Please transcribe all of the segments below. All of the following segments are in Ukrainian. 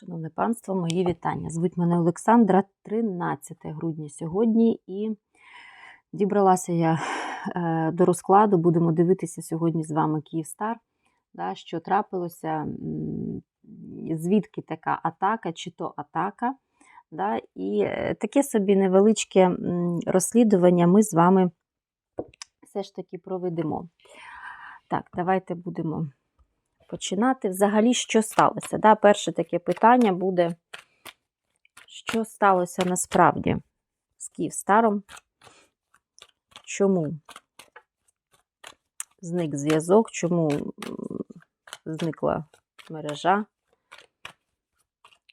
Шановне панство, мої вітання. Звуть мене Олександра, 13 грудня сьогодні, і дібралася я е, до розкладу. Будемо дивитися сьогодні з вами Київстар, да, що трапилося, звідки така атака, чи то атака. Да, і е, таке собі невеличке розслідування ми з вами все ж таки проведемо. Так, давайте будемо починати. Взагалі, що сталося? Да? Перше таке питання буде, що сталося насправді з Київстаром? Чому зник зв'язок? Чому зникла мережа?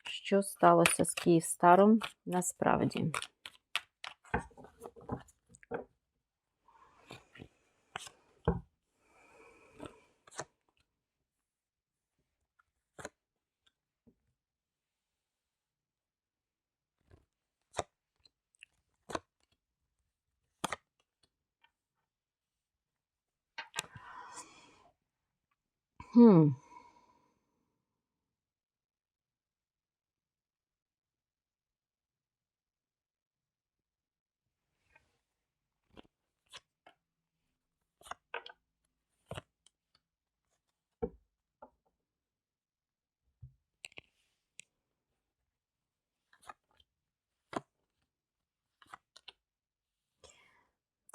Що сталося з Київстаром насправді?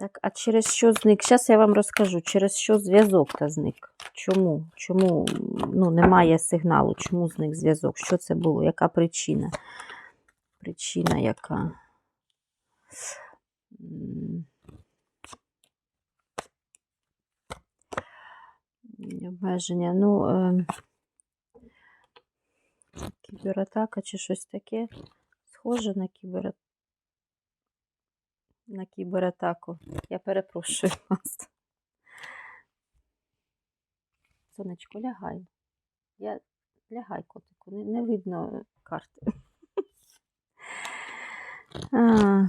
Так, а через що зник? Зараз я вам розкажу, через що зв'язок та зник. Чому? Чому ну, немає сигналу? Чому зник зв'язок? Що це було? Яка причина? Причина яка? Обмеження. Ну, е, кібератака чи щось таке. Схоже на кібератаку. На кібератаку. Я перепрошую вас. Сонечко, лягай. Я лягай, котику, не, не видно карти. А.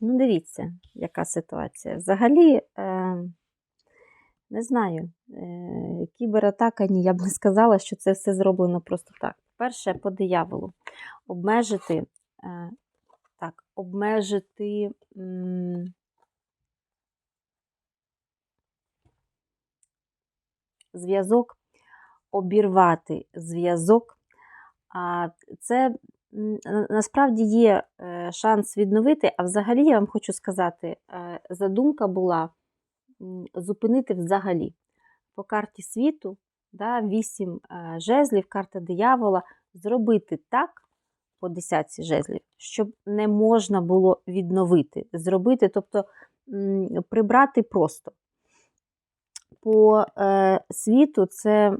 Ну, дивіться, яка ситуація. Взагалі, е, не знаю, е, кібератака, ні, я б не сказала, що це все зроблено просто так. Перше, по дияволу. Обмежити, е, так, обмежити. Зв'язок, обірвати зв'язок. Це насправді є е, шанс відновити, а взагалі я вам хочу сказати, е, задумка була зупинити взагалі. По карті світу, да, 8 жезлів, карта диявола, зробити так по десятці жезлів, щоб не можна було відновити, зробити, тобто прибрати просто по е, світу це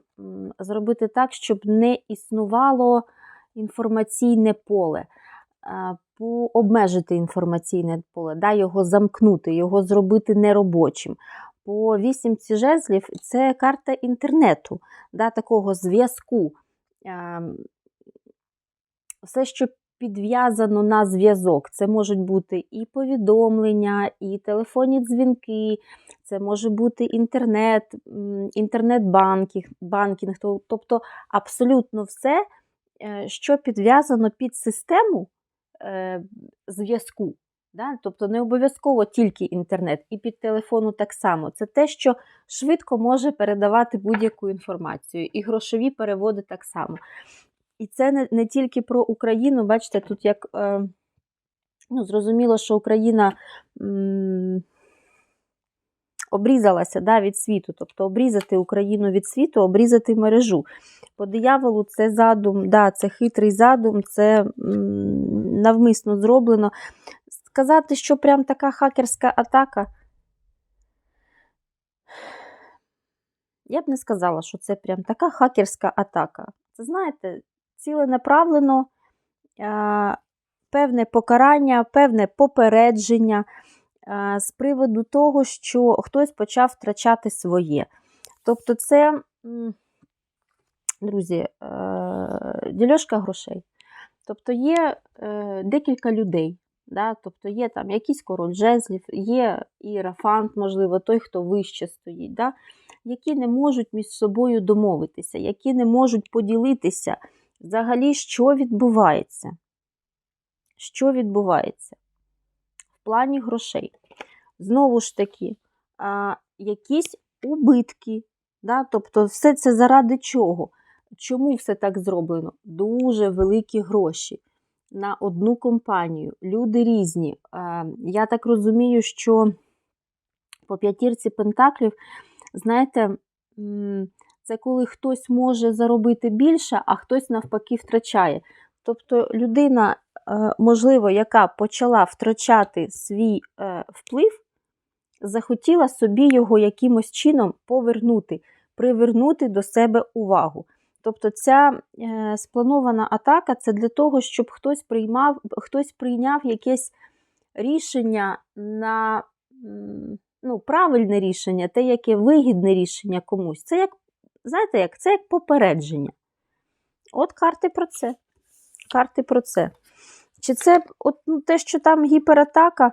зробити так, щоб не існувало інформаційне поле, е, по, обмежити інформаційне поле, да, його замкнути, його зробити неробочим. По вісімці жезлів це карта інтернету, да, такого зв'язку. Е, все, що підв'язано на зв'язок. Це можуть бути і повідомлення, і телефонні дзвінки, це може бути інтернет, інтернет-банкінг, банкінг, тобто абсолютно все, е, що підв'язано під систему е, зв'язку. Да? Тобто не обов'язково тільки інтернет, і під телефону так само. Це те, що швидко може передавати будь-яку інформацію, і грошові переводи так само. І це не, не тільки про Україну, бачите, тут як е, ну, зрозуміло, що Україна м, обрізалася да, від світу, тобто обрізати Україну від світу, обрізати мережу. По дияволу це задум, да, це хитрий задум, це м, навмисно зроблено. Сказати, що прям така хакерська атака. Я б не сказала, що це прям така хакерська атака. Це, знаєте, ціленаправлено е, певне покарання, певне попередження е, з приводу того, що хтось почав втрачати своє. Тобто, це, друзі, е, дільошка грошей. Тобто є декілька людей. Да? Тобто є там якийсь король жезлів, є іерафант, можливо, той, хто вище стоїть. Да? які не можуть між собою домовитися, які не можуть поділитися взагалі, що відбувається. Що відбувається в плані грошей? Знову ж таки, а, якісь убитки. Да? Тобто, все це заради чого? Чому все так зроблено? Дуже великі гроші на одну компанію. Люди різні. Е, Я так розумію, що по п'ятірці пентаклів, знаєте, це коли хтось може заробити більше, а хтось навпаки втрачає. Тобто людина, е, можливо, яка почала втрачати свій е, вплив, захотіла собі його якимось чином повернути, привернути до себе увагу. Тобто ця е, спланована атака це для того, щоб хтось приймав, хтось прийняв якесь рішення на ну, правильне рішення, те, яке вигідне рішення комусь. Це як, знаєте, як? Це як попередження. От карти про це. Карти про це. Чи це от, ну, те, що там гіператака?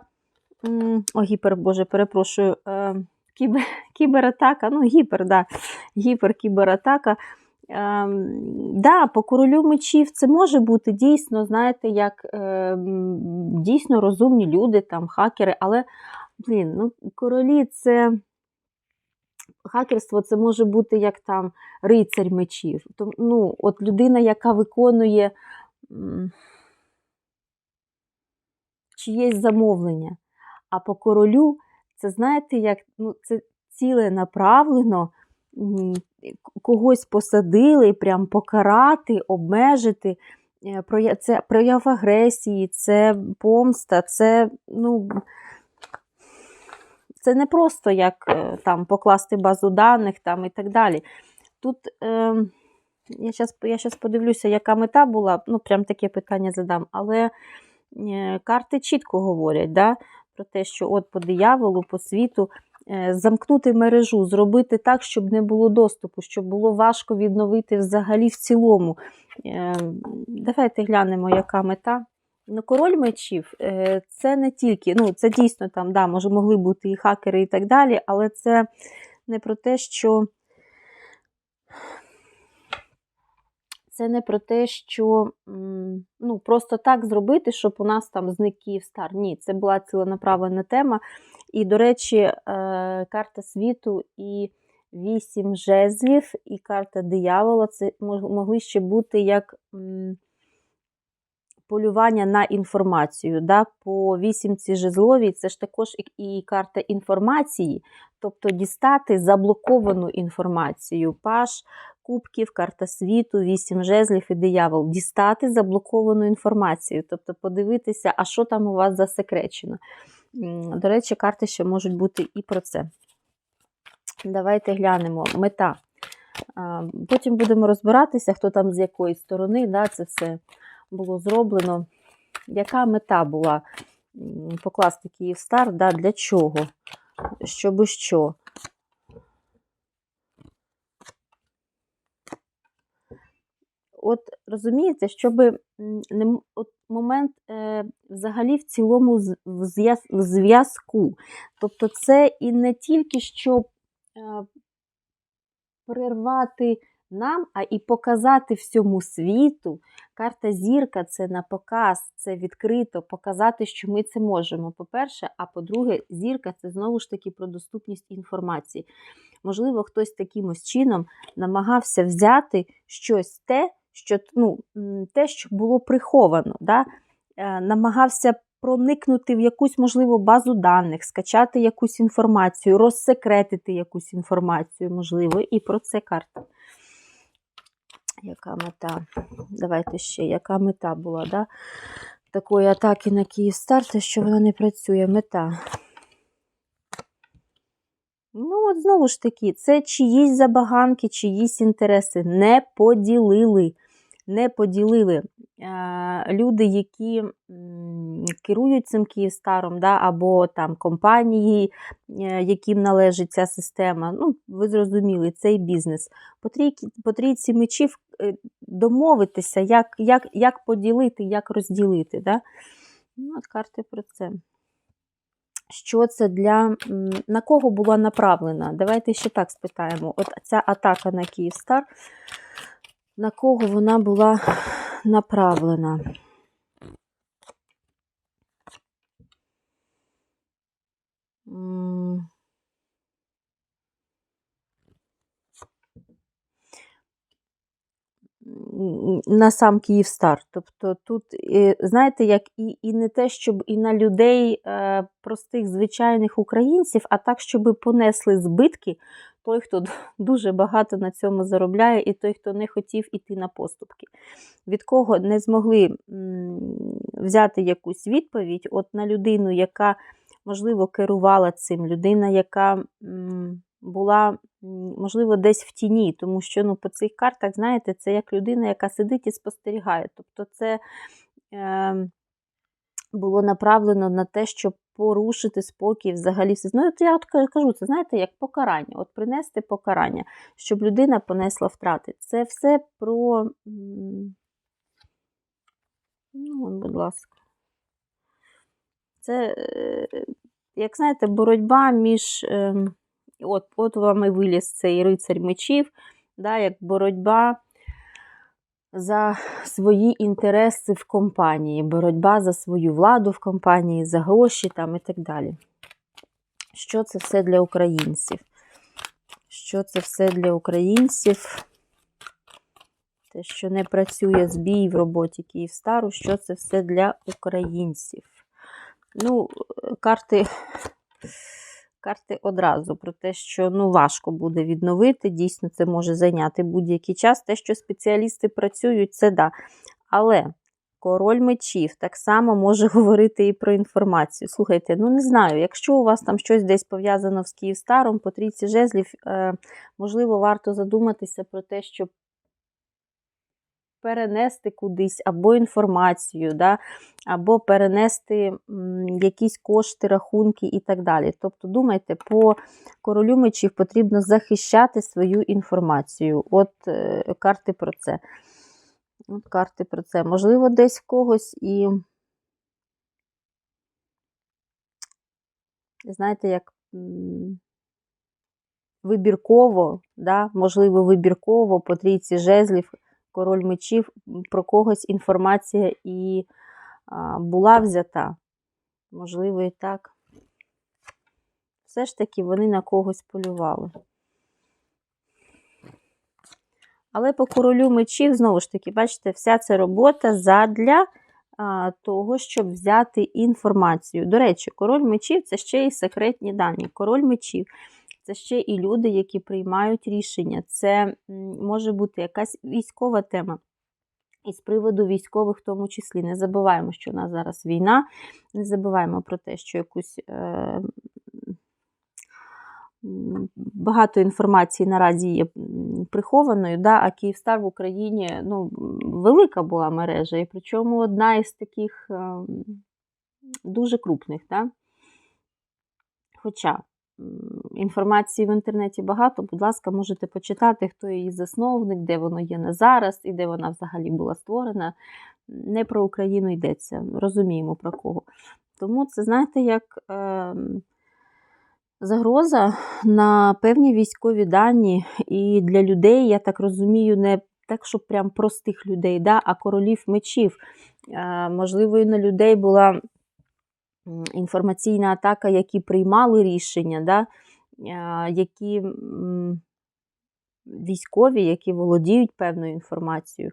О, гіпер, боже, перепрошую. Е, кібер, кібератака, ну, гіпер, да, гіпер-кібератака. Ем, да, по королю мечів це може бути дійсно, знаєте, як е, дійсно розумні люди, там, хакери, але, блін, ну, королі це. Хакерство це може бути як там рицарь мечів. Ну, от людина, яка виконує чиєсь замовлення. А по королю, це знаєте, як ну, це ціленаправлено м, к- когось посадили, прям покарати, обмежити. Е, Це прояв агресії, це помста, це, ну, це не просто як е, там покласти базу даних там, і так далі. Тут е, я зараз я щас подивлюся, яка мета була, ну, прям таке питання задам, але е, карти чітко говорять да, про те, що от по дияволу, по світу е, замкнути мережу, зробити так, щоб не було доступу, щоб було важко відновити взагалі в цілому. Е, Давайте глянемо, яка мета. Ну, король мечів е, це не тільки, ну, це дійсно там, да, може, могли бути і хакери і так далі, але це не про те, що. Це не про те, що ну, просто так зробити, щоб у нас там зник Київстар. Ні, це була ціленаправлена тема. І, до речі, е, карта світу і вісім жезлів, і карта диявола це могли ще бути як полювання на інформацію. Да? По вісімці жезловій це ж також і, карта інформації, тобто дістати заблоковану інформацію. Паш кубків, карта світу, вісім жезлів і диявол. Дістати заблоковану інформацію, тобто подивитися, а що там у вас засекречено. До речі, карти ще можуть бути і про це. Давайте глянемо. Мета. Потім будемо розбиратися, хто там з якої сторони да, це все було зроблено. Яка мета була покласти Київстар? Да, для чого? Щоби що? От розумієте, щоб не от момент е, взагалі в цілому в зв'язку. Тобто, це і не тільки щоб е, перервати нам, а і показати всьому світу. Карта зірка це на показ, це відкрито, показати, що ми це можемо. По-перше, а по-друге, зірка це знову ж таки про доступність інформації. Можливо, хтось таким ось чином намагався взяти щось те, що, ну, те, що було приховано. Да? Е, Намагався проникнути в якусь, можливо, базу даних, скачати якусь інформацію, розсекретити якусь інформацію, можливо, і про це карта. Яка мета? Давайте ще, яка мета була, да? такої атаки на Київстар, те, що вона не працює. Мета. Ну, от знову ж таки, це чиїсь забаганки, чиїсь інтереси не поділили. Не поділили Е, люди, які керують цим Київстаром, да, або там компанії, е, яким належить ця система. Ну, ви зрозуміли, цей бізнес. По трійці мечів е, домовитися, як, як, як поділити, як розділити. Да? Ну, от карти про це. що це для на кого була направлена? Давайте ще так спитаємо. От ця атака на Київстар, на кого вона була направлена? На сам Київстар. Тобто тут, е, знаєте, як і, і не те, щоб і на людей, е, простих звичайних українців, а так, щоб понесли збитки той, хто дуже багато на цьому заробляє, і той, хто не хотів іти на поступки. Від кого не змогли взяти якусь відповідь, от на людину, яка, можливо, керувала цим, людина, яка була, можливо, десь в тіні, тому що ну, по цих картах, знаєте, це як людина, яка сидить і спостерігає. Тобто це е, було направлено на те, щоб порушити спокій взагалі. все. Ну, от я от кажу, це знаєте, як покарання, от принести покарання, щоб людина понесла втрати. Це все про. Ну, будь ласка. Це, е, як знаєте, боротьба між. ем, От, от вам і виліз цей рицарь мечів, да, як боротьба за свої інтереси в компанії, боротьба за свою владу в компанії, за гроші там і так далі. Що це все для українців? Що це все для українців? Те, що не працює збій в роботі Київстару, що це все для українців? Ну, карти, карти одразу про те, що ну, важко буде відновити. Дійсно, це може зайняти будь-який час. Те, що спеціалісти працюють, це да. Але король мечів так само може говорити і про інформацію. Слухайте, ну не знаю, якщо у вас там щось десь пов'язано з Київстаром, по трійці жезлів, е, можливо, варто задуматися про те, щоб перенести кудись або інформацію, да, або перенести якісь кошти, рахунки і так далі. Тобто, думайте, по королю мечів потрібно захищати свою інформацію. От е, карти про це. От карти про це. Можливо, десь в когось і. Знаєте, як вибірково, да, можливо, вибірково по трійці жезлів, король мечів, про когось інформація і була взята. Можливо, і так. Все ж таки вони на когось полювали. Але по королю мечів, знову ж таки, бачите, вся ця робота задля а, того, щоб взяти інформацію. До речі, король мечів це ще і секретні дані. Король мечів це ще і люди, які приймають рішення. Це може бути якась військова тема. І з приводу військових, в тому числі, не забуваємо, що у нас зараз війна, не забуваємо про те, що якусь е, багато інформації наразі є прихованою, да, а Київстар в Україні ну, велика була мережа, і причому одна із таких е, дуже крупних. Да? Хоча інформації в інтернеті багато, будь ласка, можете почитати, хто її засновник, де воно є на зараз і де вона взагалі була створена. Не про Україну йдеться, розуміємо про кого. Тому це, знаєте, як е, загроза на певні військові дані, і для людей, я так розумію, не так, щоб прям простих людей, да, а королів мечів. Е, можливо, і на людей була інформаційна атака, які приймали рішення, да, е, які військові, які володіють певною інформацією.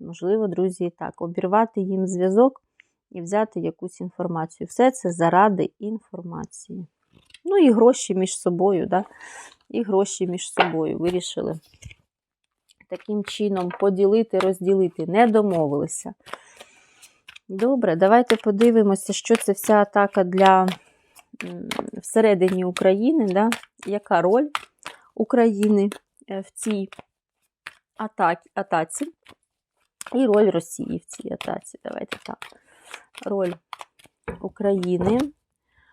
Можливо, друзі, так, обірвати їм зв'язок і взяти якусь інформацію. Все це заради інформації. Ну і гроші між собою, да? і гроші між собою вирішили таким чином поділити, розділити, не домовилися. Добре, давайте подивимося, що це вся атака для всередині України, да? яка роль України е, в цій атаці, і роль Росії в цій атаці. Давайте так. Роль України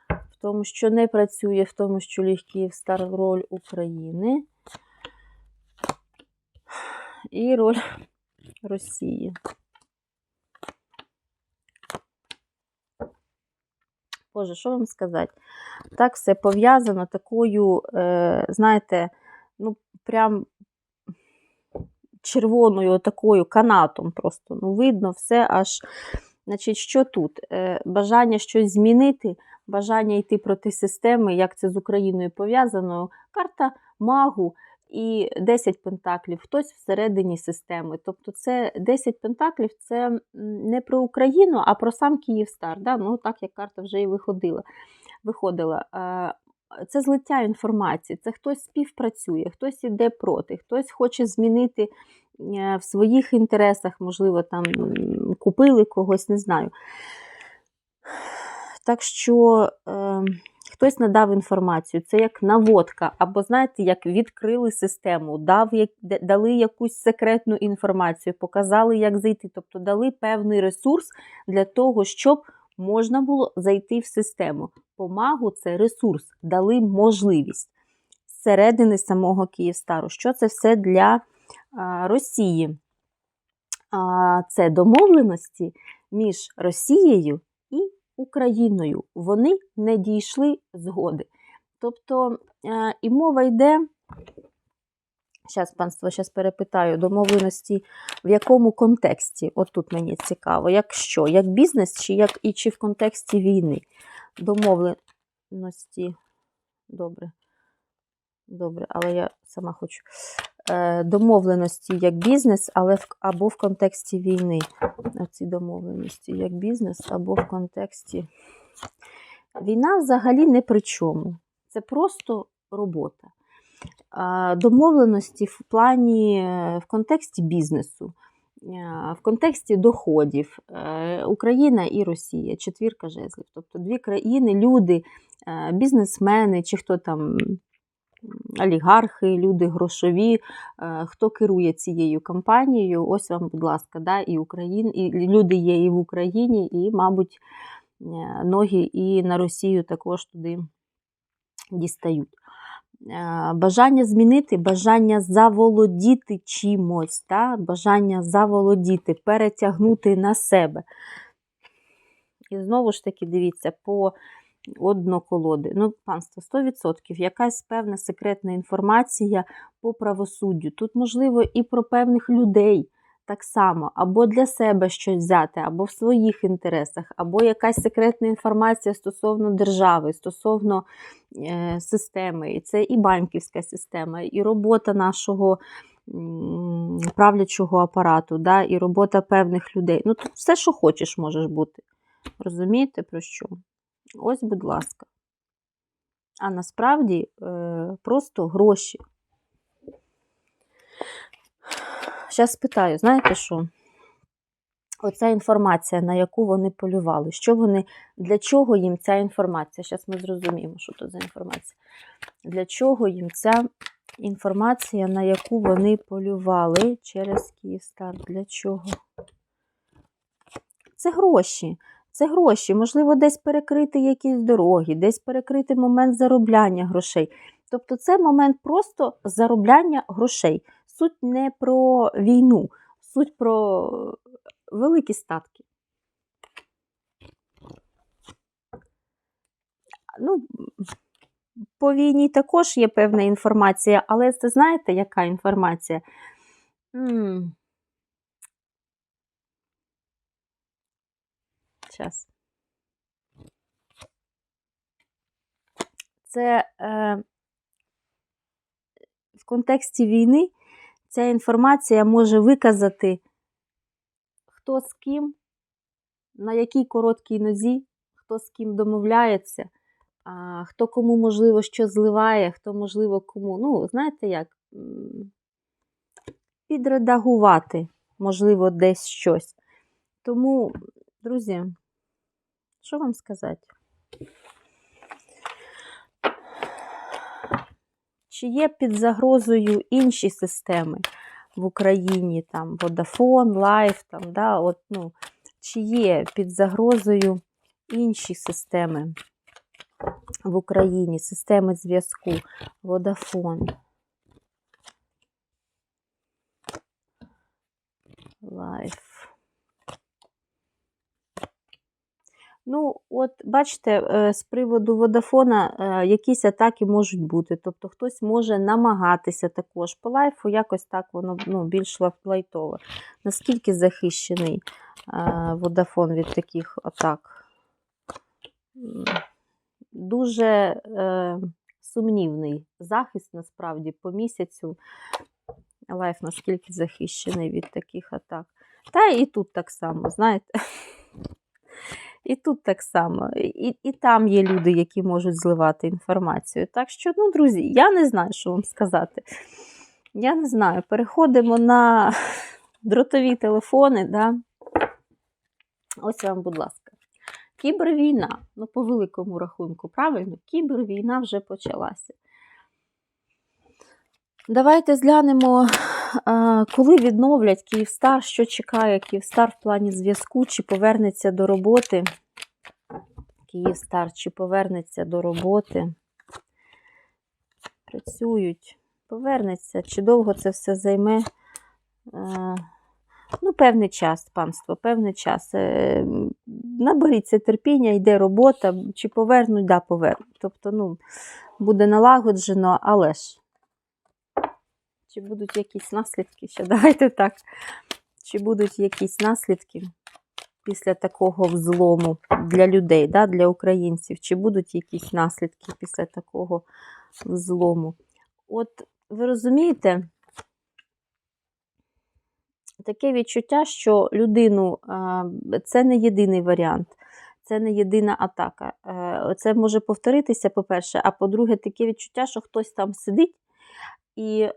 в тому, що не працює, в тому, що ліг Київстар, роль України. І роль Росії. Боже, що вам сказати? Так все пов'язано такою, е, знаєте, ну, прям червоною такою канатом просто. Ну, видно все аж. Значить, що тут? Е, бажання щось змінити, бажання йти проти системи, як це з Україною пов'язано. Карта магу і 10 пентаклів, хтось всередині системи. Тобто це 10 пентаклів це не про Україну, а про сам Київстар. Да? Ну, так як карта вже і виходила. виходила. Е, це злиття інформації, це хтось співпрацює, хтось іде проти, хтось хоче змінити е, в своїх інтересах, можливо, там купили когось, не знаю. Так що е, хтось надав інформацію, це як наводка, або, знаєте, як відкрили систему, дав, дали якусь секретну інформацію, показали, як зайти. Тобто дали певний ресурс для того, щоб можна було зайти в систему. Помагу це ресурс, дали можливість зсередини самого Київстару. Що це все для а, Росії? А, Це домовленості між Росією Україною. Вони не дійшли згоди. Тобто а, і мова йде Зараз, панство, зараз перепитаю домовленості, в якому контексті? От тут мені цікаво, як що? Як бізнес, чи як і чи в контексті війни? Домовленості. Добре. Добре, але я сама хочу. Е, Домовленості як бізнес, але в, або в контексті війни. Оці домовленості як бізнес, або в контексті. Війна взагалі не при чому. Це просто робота домовленості в плані е, в контексті бізнесу, е, в контексті доходів Україна і Росія, четвірка жезлів. Тобто дві країни, люди, бізнесмени чи хто там. Олігархи, люди грошові, хто керує цією кампанією, ось вам, будь ласка, да, і Україн, і люди є і в Україні, і, мабуть, ноги і на Росію також туди дістають. Е, бажання змінити, бажання заволодіти чимось, та? бажання заволодіти, перетягнути на себе. І знову ж таки, дивіться, по одноколоди. Ну, панство, 100%. Якась певна секретна інформація по правосуддю. Тут, можливо, і про певних людей так само, або для себе щось взяти, або в своїх інтересах, або якась секретна інформація стосовно держави, стосовно е, системи. І це і банківська система, і робота нашого правлячого апарату, да, і робота певних людей. Ну, тут все, що хочеш, можеш бути. Розумієте, про що? Ось, будь ласка. А насправді е, просто гроші. Зараз спитаю, знаєте що? Оця інформація, на яку вони полювали, що вони, для чого їм ця інформація? Зараз ми зрозуміємо, що це за інформація. Для чого їм ця інформація, на яку вони полювали через Київстар? Для чого? Це гроші. Це гроші. Можливо, десь перекрити якісь дороги, десь перекрити момент заробляння грошей. Тобто, це момент просто заробляння грошей суть не про війну, суть про великі статки. Ну, по війні також є певна інформація, але це знаєте, яка інформація? Зараз. Це е, в контексті війни Ця інформація може виказати, хто з ким, на якій короткій нозі, хто з ким домовляється, хто кому, можливо, що зливає, хто, можливо, кому. Ну, знаєте як? Підредагувати, можливо, десь щось. Тому, друзі, що вам сказати? Чи є під загрозою інші системи в Україні, там Vodafone, Life, там, да, от, ну, чи є під загрозою інші системи в Україні, системи зв'язку, Vodafone, Life. Ну, от бачите, е, з приводу водафона е, якісь атаки можуть бути. Тобто хтось може намагатися також по лайфу, якось так воно ну, більш лайтове. Наскільки захищений е, водафон від таких атак? Дуже е, сумнівний захист, насправді, по місяцю. Лайф наскільки захищений від таких атак. Та і тут так само, знаєте. І тут так само. І, і там є люди, які можуть зливати інформацію. Так що, ну, друзі, я не знаю, що вам сказати. Я не знаю. Переходимо на дротові телефони. Да? Ось вам, будь ласка. Кібервійна, ну, по великому рахунку, правильно? Кібервійна вже почалася. Давайте зглянемо, коли відновлять Київстар, що чекає Київстар в плані зв'язку, чи повернеться до роботи. Київстар, чи повернеться до роботи. Працюють, повернеться, чи довго це все займе. Ну, певний час, панство, певний час. Е, Наберіться терпіння, йде робота, чи повернуть, да, повернуть. Тобто, ну, буде налагоджено, але ж. Чи будуть якісь наслідки? Ще давайте так. Чи будуть якісь наслідки після такого взлому для людей, да, для українців? Чи будуть якісь наслідки після такого взлому? От ви розумієте, таке відчуття, що людину це не єдиний варіант. Це не єдина атака. Е, Це може повторитися, по-перше, а по-друге, таке відчуття, що хтось там сидить і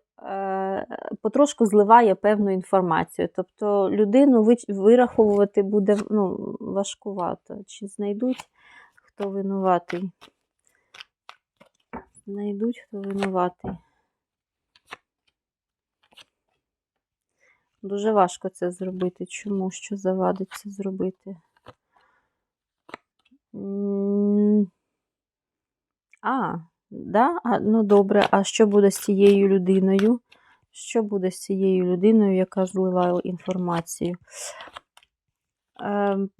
потрошку зливає певну інформацію. Тобто людину вираховувати буде ну, важкувато. Чи знайдуть, хто винуватий? Знайдуть, хто винуватий. Дуже важко це зробити. Чому? Що завадить це зробити? А, да? а, ну добре, а що буде з цією людиною? Що буде з цією людиною, яка злила інформацію? Ем,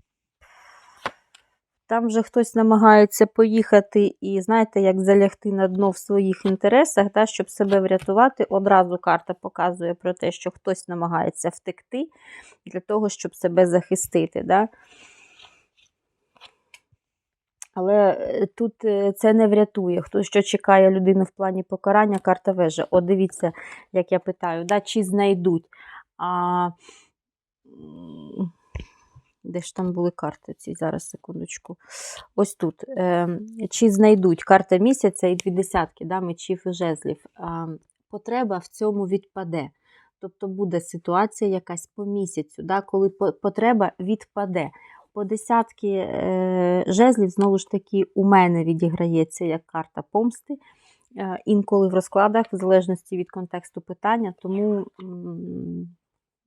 Там вже хтось намагається поїхати і, знаєте, як залягти на дно в своїх інтересах, та, щоб себе врятувати. Одразу карта показує про те, що хтось намагається втекти для того, щоб себе захистити. Да? Але е, тут е, це не врятує. Хто що чекає людину в плані покарання, карта вежа. От дивіться, як я питаю, да, чи знайдуть. А, де ж там були карти ці? Зараз, секундочку. Ось тут. Е, Чи знайдуть карта місяця і дві десятки да, мечів і жезлів. Потреба в цьому відпаде. Тобто буде ситуація якась по місяцю, да, коли потреба відпаде. По десятки е, жезлів, знову ж таки, у мене відіграється як карта помсти. Е, інколи в розкладах, в залежності від контексту питання, тому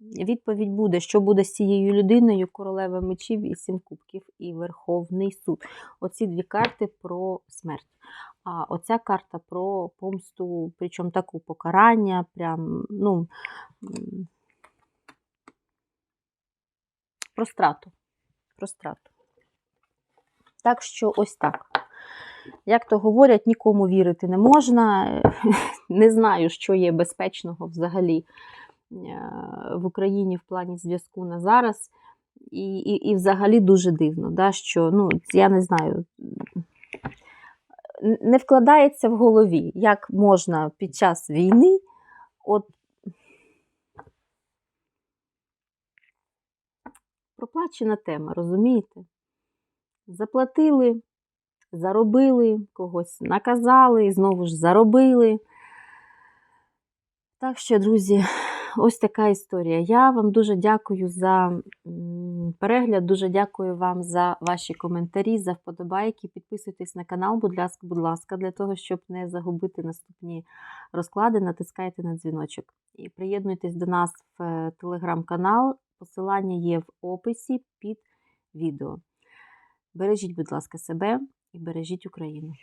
відповідь буде, що буде з цією людиною, королева мечів і сім кубків і Верховний суд. Оці дві карти про смерть. А оця карта про помсту, причому таку покарання, прям, ну, про страту. Про страту. Так що ось так. Як то говорять, нікому вірити не можна. Не знаю, що є безпечного взагалі е, в Україні в плані зв'язку на зараз. І, і, і взагалі дуже дивно, да, що ну, я не знаю, не вкладається в голові, як можна під час війни от проплачена тема, розумієте? Заплатили, заробили, когось наказали, знову ж заробили. Так що, друзі, ось така історія. Я вам дуже дякую за перегляд, дуже дякую вам за ваші коментарі, за вподобайки. Підписуйтесь на канал, будь ласка, будь ласка, для того, щоб не загубити наступні розклади, натискайте на дзвіночок. І приєднуйтесь до нас в е, телеграм-канал. Посилання є в описі під відео. Бережіть, будь ласка, себе і бережіть Україну.